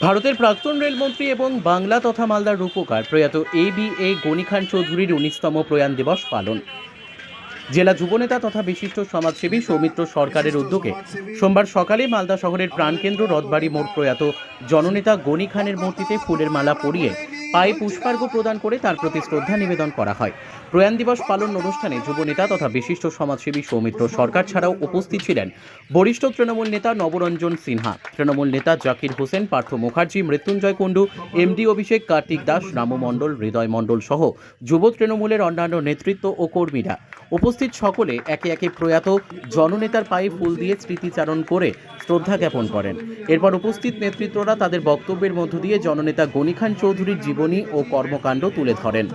ভারতের প্রাক্তন রেলমন্ত্রী এবং বাংলা তথা মালদার রূপকার প্রয়াত এ বি এ গণিখান চৌধুরীর উনিশতম প্রয়াণ দিবস পালন। জেলা যুবনেতা তথা বিশিষ্ট সমাজসেবী সৌমিত্র সরকারের উদ্যোগে সোমবার সকালে মালদা শহরের প্রাণকেন্দ্র রথবাড়ি মোড় প্রয়াত জননেতা গণিখানের মূর্তিতে ফুলের মালা পরিয়ে পায়ে পুষ্পার্ঘ্য প্রদান করে তার প্রতি শ্রদ্ধা নিবেদন করা হয়। প্রয়াণ দিবস পালন অনুষ্ঠানে যুব নেতা তথা বিশিষ্ট সমাজসেবী সৌমিত্র সরকার ছাড়াও উপস্থিত ছিলেন বরিষ্ঠ তৃণমূল নেতা নবরঞ্জন সিনহা, তৃণমূল নেতা জাকির হোসেন, পার্থ মুখার্জি, মৃত্যুঞ্জয় কুণ্ডু, এমডি অভিষেক কার্তিক দাস, রামু মণ্ডল, হৃদয় মণ্ডল সহ যুব তৃণমূলের অন্যান্য নেতৃত্ব ও কর্মীরা। উপস্থিত সকলে একে একে প্রয়াত জননেতার পায়ে ফুল দিয়ে স্মৃতিচারণ করে শ্রদ্ধা জ্ঞাপন করেন। এরপর উপস্থিত নেতৃত্বরা তাদের বক্তব্যের মধ্য দিয়ে জননেতা গনি খান চৌধুরীর জীবনী ও কর্মকাণ্ড তুলে ধরেন।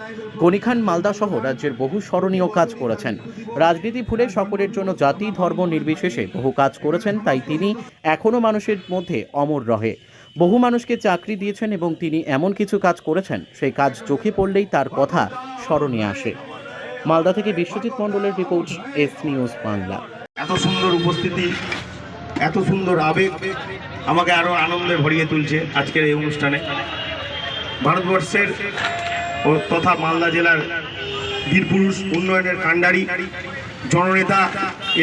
গনি খান মালদা সহ রাজ্যের বহু স্মরণীয় কাজ করেছেন। রাজনীতি ভুলে সকলের জন্য জাতি, ধর্ম নির্বিশেষে বহু কাজ করেছেন, তাই তিনি এখনও মানুষের মধ্যে অমর রহে। বহু মানুষকে চাকরি দিয়েছেন এবং তিনি এমন কিছু কাজ করেছেন, সেই কাজ চোখে পড়লেই তার কথা স্মরণে আসে। মালদা থেকে বিশ্বজিৎ মণ্ডলের রিপোর্ট, এস নিউজ বাংলা। এত সুন্দর উপস্থিতি, এত সুন্দর আবেগ আমাকে আরও আনন্দে ভরিয়ে তুলছে আজকের এই অনুষ্ঠানে। ভারতবর্ষের তথা মালদা জেলার বীরপুরুষ উন্নয়নের কাণ্ডারি জননেতা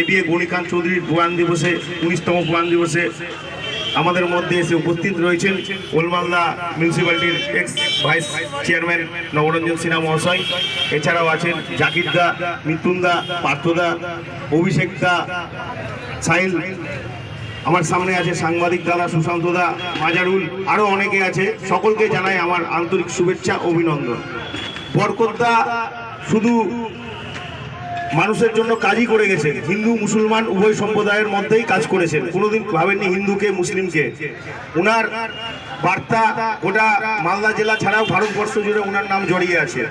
এ বি এ গণিকান্ত চৌধুরীর প্রয়াণ দিবসে, উনিশতম প্রয়াণ দিবসে আমাদের মধ্যে এসে উপস্থিত রয়েছেন Old Malda মিউনিসিপ্যালিটির ex vice chairman Nabaranjan Sinha মহাশয়। এছাড়াও আছেন জাকির দা মিতুন দা পার্থদা অভিষেক দা, সাহিল আমার সামনে আছে সাংবাদিক দাদা সুশান্ত দা, মাজারুল আরও অনেকে আছে। সকলকে জানাই আমার আন্তরিক শুভেচ্ছা, অভিনন্দন। বরকতদা শুধু মানুষের জন্য কাজই করে গেছেন। হিন্দু, মুসলমান, উভয় সম্প্রদায়ের মধ্যেই কাজ করেছেন। কোনোদিন ভাবেননি হিন্দুকে, মুসলিমকে। ওনার বার্তা গোটা মালদা জেলা ছাড়াও ভারতবর্ষ জুড়ে ওনার নাম জড়িয়ে আছে।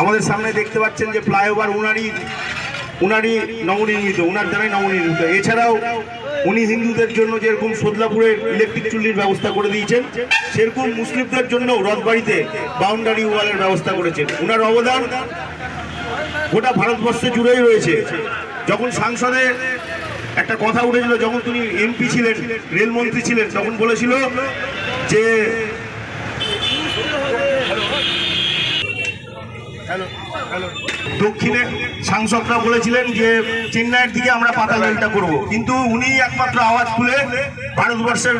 আমাদের সামনে দেখতে পাচ্ছেন যে, ফ্লাইওভার উনারই উনারই নবনির্মিত উনার দ্বারাই নবনির্মিত এছাড়াও উনি হিন্দুদের জন্য যেরকম সোদলাপুরের ইলেকট্রিক চুল্লির ব্যবস্থা করে দিয়েছেন, সেরকম মুসলিমদের জন্য রথবাড়িতে বাউন্ডারি ওয়ালের ব্যবস্থা করেছেন। ওনার অবদান গোটা ভারতবর্ষে জুড়েই রয়েছে। যখন সাংসদে একটা কথা উঠেছিল, যখন তিনি এমপি ছিলেন, রেলমন্ত্রী ছিলেন, তখন বলেছিল যে দক্ষিণে সাংসদরা বলেছিলেন যে চেন্নাইয়ের দিকে আমরা পাতাল রেলটা করব। কিন্তু উনি একমাত্র আওয়াজ তুলে ভারতবর্ষের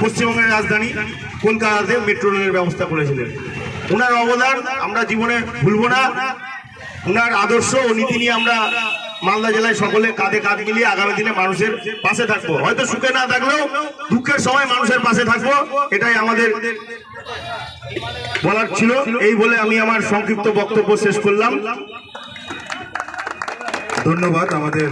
পশ্চিমবঙ্গের রাজধানী কলকাতাতে মেট্রো রেলের ব্যবস্থা করেছিলেন। ওনার অবদান আমরা জীবনে ভুলব না। ওনার আদর্শ ও নীতি নিয়ে আমরা মালদা জেলায় সকলে কাঁধে কাঁধ মিলিয়ে আগামী দিনে মানুষের পাশে থাকব। হয়তো সুখে না থাকলেও দুঃখের সময় মানুষের পাশে থাকব। এটাই আমাদের বলার ছিল এই বলে আমি আমার সংক্ষিপ্ত বক্তব্য শেষ করলাম। ধন্যবাদ আমাদের